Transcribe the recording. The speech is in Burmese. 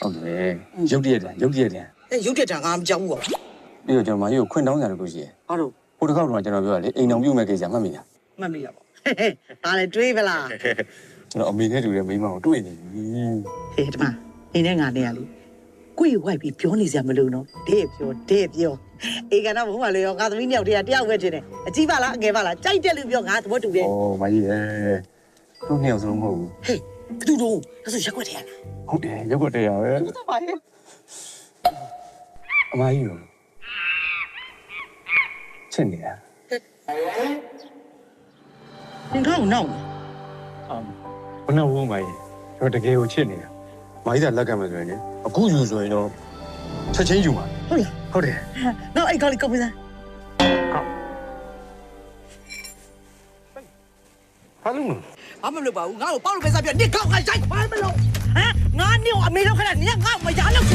ဟုတ်တယ်ရုပ်တရက်တန်ရုပ်တရက်တန်အဲရုပ်တက်တာငါမကြောက်ဘူးကွာပြီးတော့ကျွန်တော်မကြီးကိုခွင့်တောင်းကြတယ်လို့ရှိရယ်ဘာလို့ဟိုတစ်ခေါက်တော့ကျွန်တော်ပြောရလေအိမ်အောင်ပြုတ်မဲ့ကိစ္စမှတ်မိလားမှတ်မိရပါဒါလည်းတွေးပလားကျွန်တော်အမေနဲ့တူတဲ့မိန်းမကိုတွေ့နေပြီဟေးဒီမှာနေနဲ့ငါနဲ့ရလေကိုယ်ဝိုက်ပြီးပြောနေစရာမလိုတော့တဲ့ပြောတဲ့ပြောအေးကတော့ဘုမလေးရောငါသမီးနှစ်ယောက်တည်းကတယောက်ပဲချင်းတယ်အကြီးပါလားအငယ်ပါလားကြိုက်တယ်လို့ပြောငါသဘောတူတယ်ဩမကြီးရဲ့တို့နှစ်ယောက်စလုံးမဟုတ်ဘူးဟေး ဘသူတို့အဲ့ဆိုရက်ွက်တယ်ရလားဟုတ်တယ်ရုပ်ကတရားပဲဟုတ်ပါရဲ့အမကြီးရောချစ်နေတာသင်ကောင်းနောက်အမ်ဘယ်နဲ့ဝုန်းမကြီးတော့တကယ်ကိုချစ်နေတာမကြီးကလက်ကမ်းမယ်ဆိုရင်လေအခုယူဆိုရင်တော့ချက်ချင်းယူမှာဟုတ်လားဟုတ်တယ်နောက်အဲ့ကောင်းလေးကောင်းပြီလား ဘာလို့မလဲဘာမှမလုပ်ပါဘူးငါ့ကိုပေါ့လို့ပဲစားပြနေကောင်းခိုင်းဆိုင်ခွာမလို့ဟမ်ငါနေကိုအမေလောက်ခက်တာနေငါ့ကိုမရလို့